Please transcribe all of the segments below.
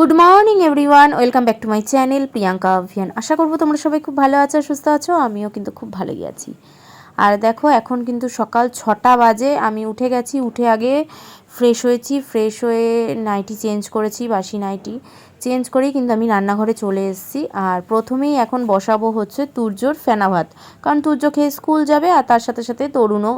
Good morning everyone welcome back to my channel Priyanka অভিয়ান আশা করব তোমরা সবাই খুব ভালো আছো, সুস্থ আছো, আমিও কিন্তু খুব ভালোই আছি। আর দেখো, এখন কিন্তু সকাল ছটা বাজে, আমি উঠে গেছি, উঠে আগে ফ্রেশ হয়েছি ফ্রেশ হয়ে নাইটি চেঞ্জ করেছি, বাসি নাইটি চেঞ্জ করেই কিন্তু আমি রান্নাঘরে চলে এসেছি। আর প্রথমেই এখন বসাবো হচ্ছে তুর্যর ফেনা ভাত। কারণ তুর্য খেয়ে স্কুল যাবে আর তার সাথে সাথে তরুণও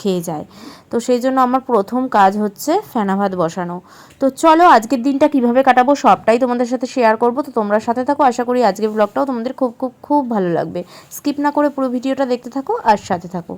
খেয়ে যায়। তো সেই জন্য আমার প্রথম কাজ হচ্ছে ফেনা ভাত বসানো। তো চলো আজকের দিনটা কীভাবে কাটাবো সবটাই তোমাদের সাথে শেয়ার করব। তো তোমরা সাথে থাকো, আশা করি আজকের ব্লগটাও তোমাদের খুব খুব খুব ভালো লাগবে। স্কিপ না করে পুরো ভিডিওটা দেখতে থাকো আর সাথে থাকো।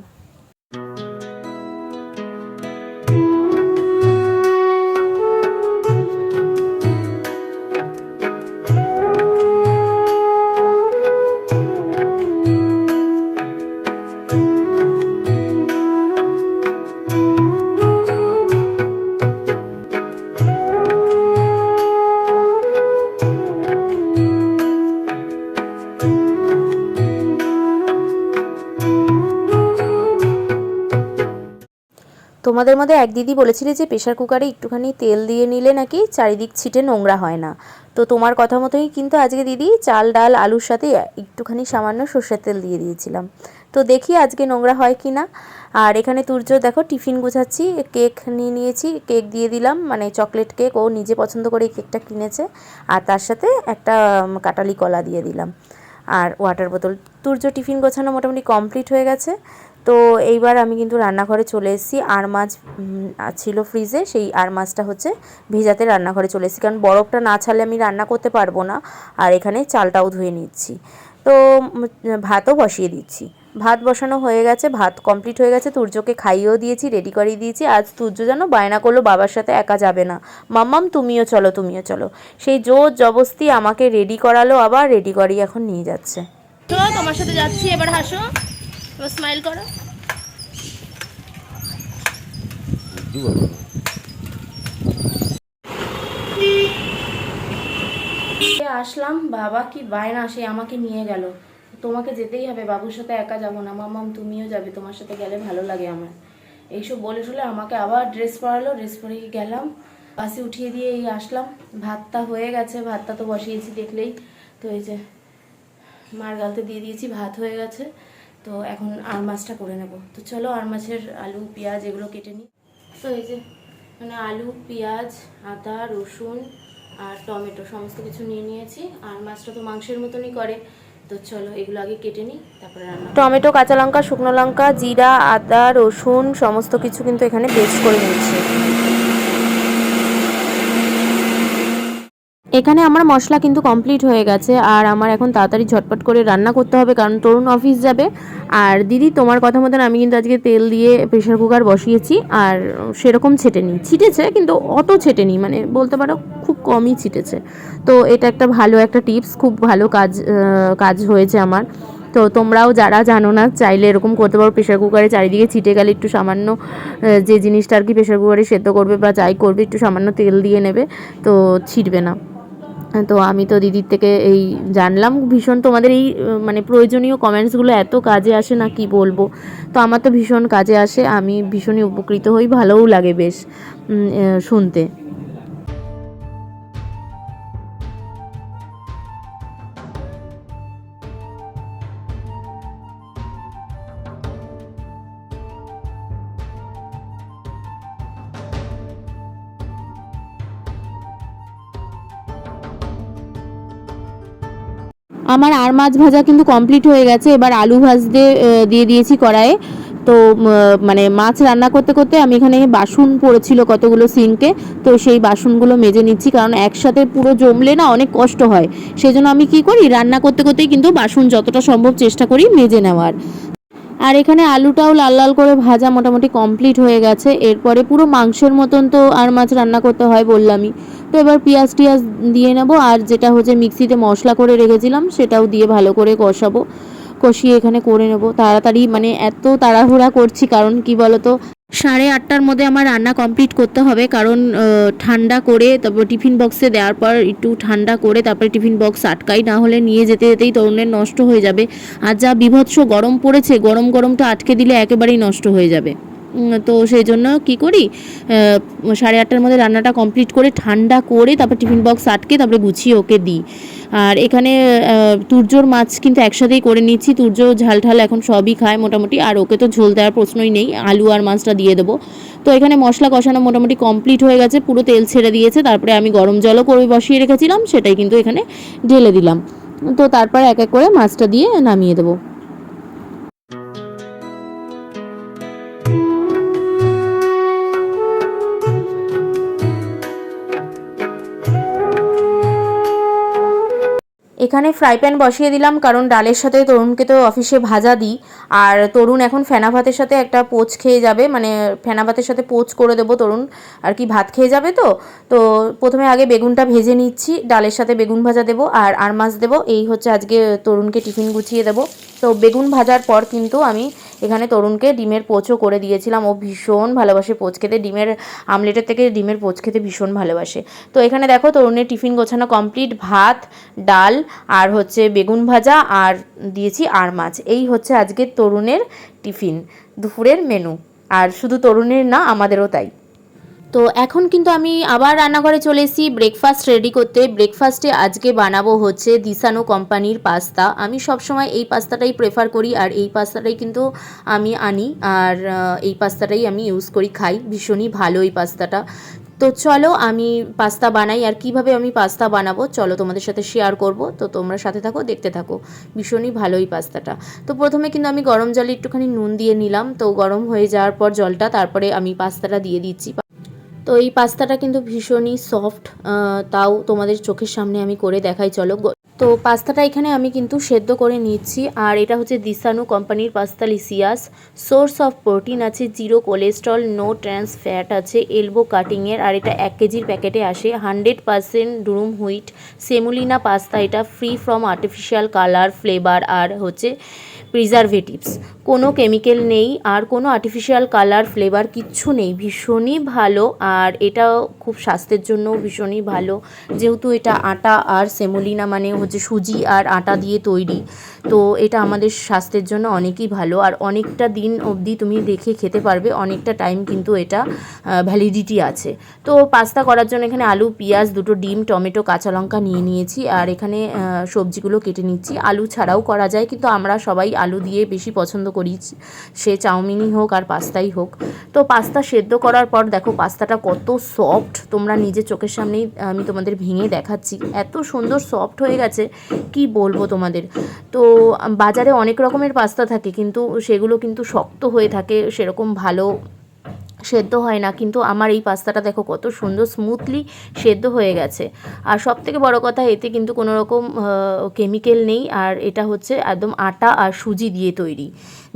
তোমাদের মধ্যে এক দিদি বলেছিলে যে প্রেশার কুকারে একটুখানি তেল দিয়ে নিলে নাকি চারিদিক ছিটে নোংরা হয় না। তো তোমার কথা মতোই কিন্তু আজকে দিদি চাল, ডাল, আলুর সাথে একটুখানি সামান্য সর্ষের তেল দিয়ে দিয়েছিলাম। তো দেখি আজকে নোংরা হয় কি না আর এখানে তুর্য, দেখো, টিফিন গুছাচ্ছি, কেক নিয়ে নিয়েছি, কেক দিয়ে দিলাম মানে চকলেট কেক, ও নিজে পছন্দ করে কেকটা কিনেছে। আর তার সাথে একটা কাটালি কলা দিয়ে দিলাম। আর ওয়াটার বোতল তুর্য টিফিন গোছানো মোটামুটি কমপ্লিট হয়ে গেছে। তো এইবার আমি কিন্তু রান্নাঘরে চলে এসেছি। আর মাছ ছিল ফ্রিজে সেই আর মাছটা হচ্ছে ভেজাতে রান্নাঘরে চলে এসেছি। কারণ বরফটা না ছাড়লে আমি রান্না করতে পারব না। আর এখানে চালটাও ধুয়ে নিচ্ছি। তো ভাতও বসিয়ে দিচ্ছি। ভাত বসানো হয়ে গেছে, ভাত কমপ্লিট হয়ে গেছে। তুর্যকে খাইয়েও দিয়েছি রেডি করিয়ে দিয়েছি। আজ তুর্য যেন বায়না করল, বাবার সাথে একা যাবে না। মাম্মাম, তুমিও চলো তুমিও চলো। সেই জোর জবস্তি আমাকে রেডি করালো, আবার রেডি করিয়ে এখন নিয়ে যাচ্ছে। তোমার সাথে যাচ্ছি, এবার হাসো। এবার স্মাইল করো। আসলাম? বাবা কি বায়না? সে আমাকে নিয়ে গেল। তোমাকে যেতেই হবে, বাবুর সাথে একা যাব না। মামাম তুমিও যাবে, তোমার সাথে গেলে ভালো লাগে আমার। এইসব বলে টলে আমাকে আবার ড্রেস পরালো। ড্রেস পরে গেলাম? বাসে উঠিয়ে দিয়ে এই আসলাম। ভাতটা হয়ে গেছে, ভাতটা তো বসিয়েছি দেখলেই। তো এই যে, মার গালতে দিয়ে দিয়েছি, ভাত হয়ে গেছে। তো এখন আর মাছটা করে নেব। তো চলো আর মাছের আলু, পেঁয়াজ এগুলো কেটে নিই। তো এই যে মানে আলু, পেঁয়াজ, আদা, রসুন আর টমেটো সমস্ত কিছু নিয়ে নিয়েছি। আর মাছটা তো মাংসের মতনই করে। তো চলো এগুলো আগে কেটে নিই, তারপরে রান্না টমেটো, কাঁচা লঙ্কা, শুকনো লঙ্কা, জিরা, আদা, রসুন সমস্ত কিছু কিন্তু এখানে পেস্ট করে নিচ্ছি। এখানে আমার মশলা কিন্তু কমপ্লিট হয়ে গেছে, আর আমার এখন তাড়াতাড়ি ঝটপট করে রান্না করতে হবে, কারণ তরুণ অফিস যাবে। আর দিদি, তোমার কথা মতন আমি কিন্তু আজকে তেল দিয়ে প্রেশার কুকার বসিয়েছি, আর সেরকম ছেটেনি। ছিটেছে, কিন্তু অত ছেটেনি মানে বলতে পারো খুব কমই ছিটেছে। তো এটা একটা ভালো একটা টিপস খুব ভালো কাজ কাজ হয়েছে আমার। তো তোমরাও যারা জানো না, চাইলে এরকম করতে পারো প্রেশার কুকারে চারিদিকে ছিটে গেলে একটু সামান্য যে জিনিসটা আর কি প্রেশার কুকারে সেদ্ধ করবে বা যাই করবে, একটু সামান্য তেল দিয়ে নেবে, তো ছিটবে না। তো আমি তো দিদির থেকে এই জানলাম ভীষণ তোমাদের এই মানে প্রয়োজনীয় কমেন্টসগুলো এত কাজে আসে না কি বলব? তো আমার তো ভীষণ কাজে আসে, আমি ভীষণই উপকৃত হই, ভালোও লাগে বেশ শুনতে। আমার আর মাছ ভাজা কিন্তু কমপ্লিট হয়ে গেছে। এবার আলু ভাজতে দিয়ে দিয়েছি কড়াইয়ে। তো মানে মাছ রান্না করতে করতে আমি এখানে বাসন পড়েছিল কতগুলো সিঙ্কে তো সেই বাসনগুলো মেজে নিচ্ছি, কারণ একসাথে পুরো জমলে না অনেক কষ্ট হয়। সেই জন্য আমি কি করি, রান্না করতে করতেই কিন্তু বাসন যতটা সম্ভব চেষ্টা করি মেজে নেওয়ার। আর এখানে আলুটাও লাল লাল করে ভাজা মোটামুটি কমপ্লিট হয়ে গেছে। এরপরে পুরো মাংসের মতন তো আর মাছ রান্না করতে হয় বললামই। তো এবার পেঁয়াজ টিয়াজ দিয়ে নেব, আর যেটা হচ্ছে মিক্সিতে মশলা করে রেখেছিলাম, সেটাও দিয়ে ভালো করে কষাবো। কষিয়ে এখানে করে নেব, তাড়াতাড়ি মানে এত তাড়াহুড়া করছি, কারণ কি বলতো, সাড়ে আটটার মধ্যে আমার রান্না কমপ্লিট করতে হবে, কারণ ঠান্ডা করে তারপর টিফিন বক্সে দেওয়ার পর একটু ঠান্ডা করে তারপরে টিফিন বক্স আটকাই, না হলে নিয়ে যেতে যেতেই তরুণের নষ্ট হয়ে যাবে। আর যা বিভৎস গরম পড়েছে, গরম গরমটা আটকে দিলে একেবারেই নষ্ট হয়ে যাবে। তো সেই জন্য কি করি সাড়ে আটটার মধ্যে রান্নাটা কমপ্লিট করে ঠান্ডা করে তারপর টিফিন বক্স আটকে তারপরে গুছিয়ে ওকে দিই। আর এখানে তুর্যর মাছ কিন্তু একসাথেই করে নিচ্ছি তুর্য ঝাল ঠাল এখন সবই খায় মোটামুটি, আর ওকে তো ঝোল দেওয়ার প্রশ্নই নেই, আলু আর মাছটা দিয়ে দেবো। তো এখানে মশলা কষানো মোটামুটি কমপ্লিট হয়ে গেছে, পুরো তেল ছেড়ে দিয়েছে, তারপরে আমি গরম জলও করে বসিয়ে রেখেছিলাম, সেটাই কিন্তু এখানে ঢেলে দিলাম। তো তারপর এক এক করে মাছটা দিয়ে নামিয়ে দেবো। এখানে ফ্রাই প্যান বসিয়ে দিলাম, কারণ ডালের সাথে তরুণকে তো অফিসে ভাজা দিই। আর তরুণ এখন ফেনা ভাতের সাথে একটা পোচ খেয়ে যাবে মানে ফেনা ভাতের সাথে পোচ করে দেবো তরুণ। আর কি, ভাত খেয়ে যাবে তো? তো প্রথমে আগে বেগুনটা ভেজে নিচ্ছি, ডালের সাথে বেগুন ভাজা দেবো আর আর মাছ দেবো। এই হচ্ছে আজকে তরুণকে টিফিন গুছিয়ে দেবো। তো বেগুন ভাজার পর কিন্তু আমি এখানে তরুণকে ডিমের পোচও করে দিয়েছিলাম। ও ভীষণ ভালোবাসে পোচ খেতে। ডিমের আমলেটের থেকে ডিমের পোচ খেতে ভীষণ ভালোবাসে। তো এখানে দেখো তরুণের টিফিন গোছানো কমপ্লিট। ভাত, ডাল আর হচ্ছে বেগুন ভাজা আর দিয়েছি আর মাছ। এই হচ্ছে আজকে তরুণের টিফিন। দুপুরের মেনু। আর শুধু তরুণের না, আমাদেরও তাই। তো এখন কিন্তু আমি আবার রান্নাঘরে চলে এসেছি। ব্রেকফাস্ট রেডি করতে। ব্রেকফাস্টে আজকে বানাবো হচ্ছে দিসানো কোম্পানির পাস্তা। আমি সবসময় এই পাস্তাটাই প্রেফার করি আর এই পাস্তাটাই কিন্তু আমি আনি আর এই পাস্তাটাই আমি ইউজ করি, খাই। ভীষণই ভালো এই পাস্তাটা। তো চলো আমি পাস্তা বানাই আর কীভাবে আমি পাস্তা বানাবো চলো তোমাদের সাথে শেয়ার করব। তো তোমরা সাথে থাকো, দেখতে থাকো। ভীষণই ভালো এই পাস্তাটা। তো প্রথমে কিন্তু আমি গরম জলে একটুখানি নুন দিয়ে নিলাম। তো গরম হয়ে যাওয়ার পর জলটা, তারপরে আমি পাস্তাটা দিয়ে দিচ্ছি। তো এই পাস্তাটা কিন্তু ভীষণই সফট তাও তোমাদের চোখের সামনে আমি করে দেখাই, চলো। তো পাস্তাটা এখানে আমি কিন্তু সেদ্ধ করে নিচ্ছি, আর এটা হচ্ছে দিসানু কোম্পানির পাস্তা লিসিয়াস। সোর্স অফ প্রোটিন আছে zero cholesterol no trans fat আছে এলবো কাটিংয়ের আর এটা এক কেজির প্যাকেটে আসে। Hundred percent durum wheat semolina pasta, এটা free from artificial colour flavour আর হচ্ছে প্রিজারভেটিভস কোনো কেমিক্যাল নেই, আর কোনো আর্টিফিশিয়াল কালার ফ্লেভার কিচ্ছু নেই। ভীষণই ভালো, আর এটাও খুব স্বাস্থ্যের জন্য ভীষণই ভালো। যেহেতু এটা আটা আর সেমোলিনা মানে হচ্ছে সুজি আর আটা দিয়ে তৈরি, তো এটা আমাদের স্বাস্থ্যের জন্য অনেকই ভালো। আর অনেকটা দিন অবধি তুমি দেখে খেতে পারবে, অনেকটা টাইম কিন্তু এটা ভ্যালিডিটি আছে। তো পাস্তা করার জন্য এখানে আলু, পেঁয়াজ, দুটো ডিম, টমেটো, কাঁচা লঙ্কা নিয়ে নিয়েছি। আর এখানে সবজিগুলো কেটে নিচ্ছি। আলু ছাড়াও করা যায়, কিন্তু আমরা সবাই আলু দিয়ে বেশি পছন্দ করি। সে চাউমিনই হোক আর পাস্তাই হোক। তো পাস্তা সেদ্ধ করার পর দেখো পাস্তাটা কত সফট তোমরা নিজের চোখের সামনেই, আমি তোমাদের ভেঙে দেখাচ্ছি। এত সুন্দর সফট হয়ে গেছে, কি বলব তোমাদের? তো বাজারে অনেক রকমের পাস্তা থাকে, কিন্তু সেগুলো কিন্তু শক্ত হয়ে থাকে, সেরকম ভালো সেদ্ধ হয় না, কিন্তু আমার এই পাস্তাটা দেখো কত সুন্দর স্মুথলি সেদ্ধ হয়ে গেছে। আর সব থেকে বড়ো কথা, এতে কিন্তু কোনো রকম কেমিক্যাল নেই, আর এটা হচ্ছে একদম আটা আর সুজি দিয়ে তৈরি।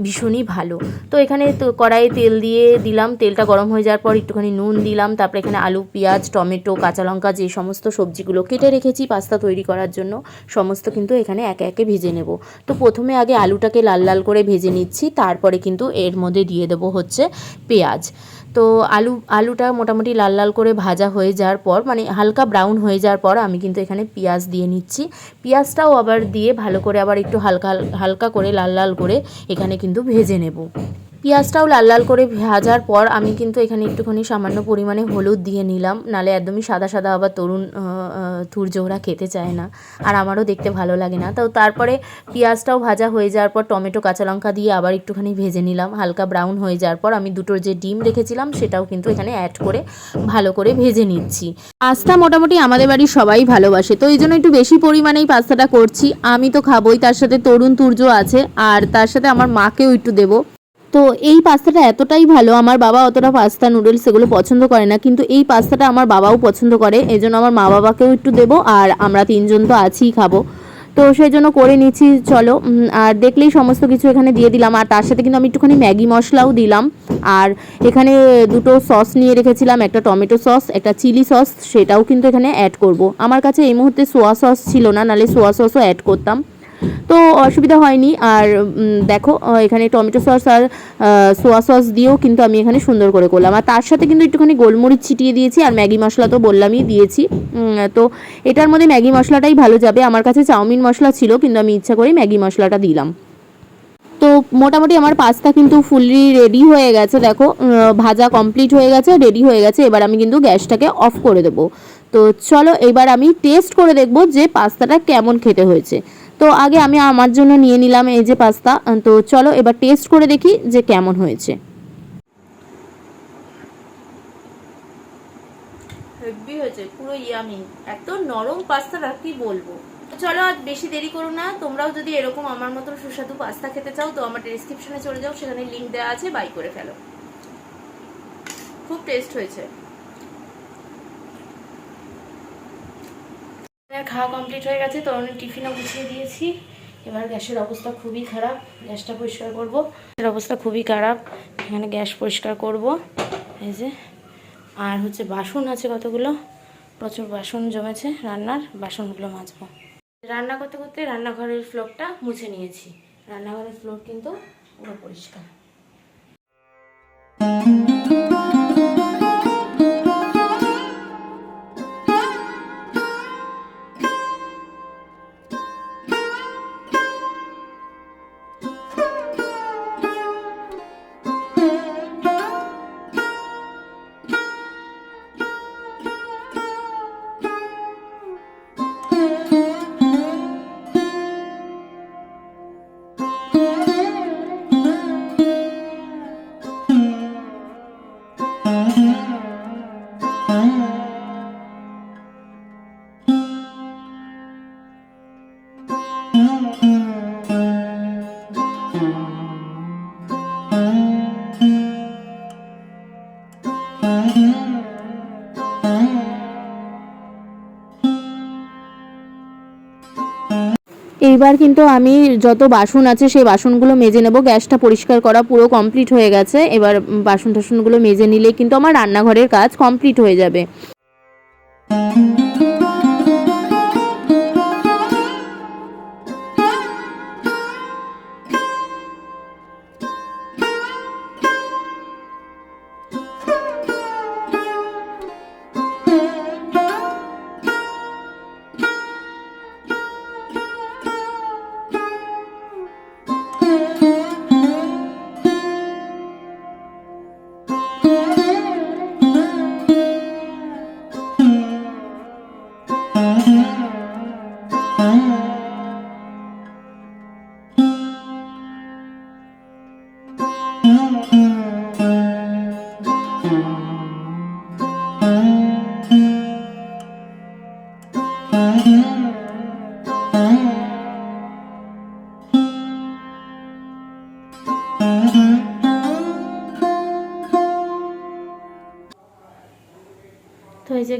ভীষণই ভালো। তো এখানে তো কড়াইয়ে তেল দিয়ে দিলাম, তেলটা গরম হয়ে যাওয়ার পর একটুখানি নুন দিলাম, তারপরে এখানে আলু, পেঁয়াজ, টমেটো, কাঁচা লঙ্কা, যে সমস্ত সবজিগুলো কেটে রেখেছি পাস্তা তৈরি করার জন্য, সমস্ত কিন্তু এখানে একে একে ভেজে নেব। তো প্রথমে আগে আলুটাকে লাল লাল করে ভেজে নিচ্ছি, তারপরে কিন্তু এর মধ্যে দিয়ে দেবো হচ্ছে পেঁয়াজ। তো আলু, আলুটা মোটামুটি লাল লাল করে ভাজা হয়ে যাওয়ার পর মানে হালকা ব্রাউন হয়ে যাওয়ার পর আমি কিন্তু এখানে পেঁয়াজ দিয়ে নিচ্ছি। পেঁয়াজটাও আবার দিয়ে ভালো করে আবার একটু হালকা হালকা করে লাল লাল করে এখানে কিন্তু ভেজে নেব। পেঁয়াজটাও লাল লাল করে ভাজার পর আমি কিন্তু এখানে একটুখানি সামান্য পরিমাণে হলুদ দিয়ে নিলাম। নালে একদমই সাদা সাদা আবার তরুণ তুর্যরা খেতে চায় না। আর আমারও দেখতে ভালো লাগে না। তো তারপরে পেঁয়াজটাও ভাজা হয়ে যাওয়ার পর টমেটো, কাঁচা লঙ্কা দিয়ে আবার একটুখানি ভেজে নিলাম। হালকা ব্রাউন হয়ে যাওয়ার পর আমি দুটোর যে ডিম রেখেছিলাম, সেটাও কিন্তু এখানে অ্যাড করে ভালো করে ভেজে নিচ্ছি। পাস্তা মোটামুটি আমাদের বাড়ির সবাই ভালোবাসে। তো এই জন্য একটু বেশি পরিমাণেই পাস্তাটা করছি। আমি তো খাবোই, তার সাথে তরুণ তুর্য আছে। আর তার সাথে আমার মাকেও একটু দেবো। তো এই পাস্তাটা এতটাই ভালো, আমার বাবা অতটা পাস্তা নুডলস এগুলো পছন্দ করে না, কিন্তু এই পাস্তাটা আমার বাবাও পছন্দ করে এই জন্য আমার মা বাবাকেও একটু দেবো আর আমরা তিনজন তো আছিই খাব। তো সেই জন্য করে নিচ্ছি, চলো আর দেখলেই সমস্ত কিছু এখানে দিয়ে দিলাম, আর তার সাথে কিন্তু আমি একটুখানি ম্যাগি মশলাও দিলাম, আর এখানে দুটো সস নিয়ে রেখেছিলাম, একটা টমেটো সস, একটা চিলি সস, সেটাও কিন্তু এখানে অ্যাড করব। আমার কাছে এই মুহূর্তে সোয়া সস ছিল না নালে সোয়া সসও অ্যাড করতাম। তো অসুবিধা হয়নি। আর দেখো এখানে টমেটো সস আর সোয়া সস দিয়েও কিন্তু আমি এখানে সুন্দর করে করলাম। আর তার সাথে কিন্তু একটুখানি গোলমরিচ ছিটিয়ে দিয়েছি আর ম্যাগি মশলা তো বললামই দিয়েছি। তো এটার মধ্যে ম্যাগি মশলাটাই ভালো যাবে। আমার কাছে চাউমিন মশলা ছিল, কিন্তু আমি ইচ্ছা করে ম্যাগি মশলাটা দিলাম। তো মোটামুটি আমার পাস্তা কিন্তু ফুললি রেডি হয়ে গেছে, দেখো। ভাজা কমপ্লিট হয়ে গেছে, রেডি হয়ে গেছে। এবার আমি কিন্তু গ্যাসটাকে অফ করে দেবো। তো চলো, এবার আমি টেস্ট করে দেখব যে পাস্তাটা কেমন খেতে হয়েছে। তো আগে আমি আমার জন্য নিয়ে নিলাম এই যে পাস্তা। তো চলো এবার টেস্ট করে দেখি যে কেমন হয়েছে। হেভি হয়েছে, পুরো ইয়ামি এত নরম পাস্তাটা, কি বলব? চলো আর বেশি দেরি করো না, তোমরাও যদি এরকম আমার মতো সুস্বাদু পাস্তা খেতে চাও, তো আমার ডেসক্রিপশনে চলে যাও, সেখানে লিংক দেওয়া আছে বাই করে ফেলো। খুব টেস্ট হয়েছে। খাওয়া কমপ্লিট হয়ে গেছে, তো আমি টিফিনও গুছিয়ে দিয়েছি। এবার গ্যাসের অবস্থা খুবই খারাপ, গ্যাসটা পরিষ্কার করব। গ্যাসের অবস্থা খুবই খারাপ, এখানে গ্যাস পরিষ্কার করব। এই যে, আর হচ্ছে বাসন আছে কতগুলো? প্রচুর বাসন জমেছে রান্নার, বাসনগুলো মাজবো। রান্না করতে করতে রান্নাঘরের ফ্লোরটা মুছে নিয়েছি। রান্নাঘরের ফ্লোর কিন্তু পুরো পরিষ্কার। এইবার কিন্তু আমি যত বাসন আছে সেই বাসনগুলো মেজে নেব। গ্যাসটা পরিষ্কার করা পুরো কমপ্লিট হয়ে গেছে। এবার বাসন টাসনগুলো মেজে নিলে কিন্তু আমার রান্নাঘরের কাজ কমপ্লিট হয়ে যাবে।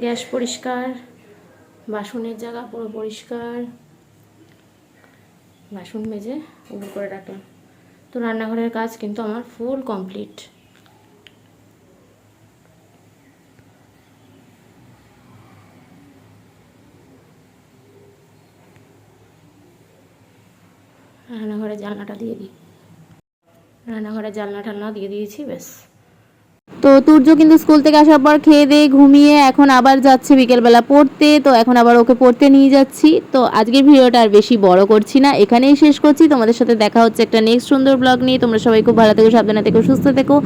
গ্যাস পরিষ্কার, বাসনের জায়গা পুরো পরিষ্কার। বাসন মেজে উপর করে রাখলাম। তো রান্নাঘরের কাজ কিন্তু আমার ফুল কমপ্লিট রান্নাঘরে জানলাটা দিয়ে দিই। রান্নাঘরে জানলা টালনা দিয়ে দিয়েছি, ব্যাস। তো তুর্য কিন্তু স্কুল থেকে আসার পর খেয়ে দিয়ে ঘুমিয়ে এখন আবার যাচ্ছে বিকেলবেলা পড়তে, তো এখন আবার ওকে পড়তে নিয়ে যাচ্ছি। তো আজকের ভিডিওটা আর বেশি বড় করছি না, এখানেই শেষ করছি। তোমাদের সাথে দেখা হচ্ছে একটা নেক্সট সুন্দর ব্লগ নিয়ে। তোমরা সবাই খুব ভালো থেকো, সাবধানে থেকো, সুস্থ থেকো।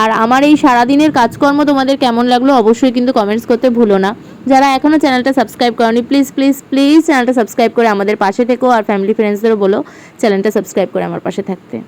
আর আমার এই সারাদিনের কাজকর্ম তোমাদের কেমন লাগল অবশ্যই কিন্তু কমেন্টস করতে ভুলো না। যারা এখনও চ্যানেলটা সাবস্ক্রাইব করনি প্লিজ প্লিজ প্লিজ চ্যানেলটা সাবস্ক্রাইব করে আমাদের পাশে থেকো। আর ফ্যামিলি ফ্রেন্ডসদেরও বলো, চ্যানেলটা সাবস্ক্রাইব করে আমার পাশে থাকতে।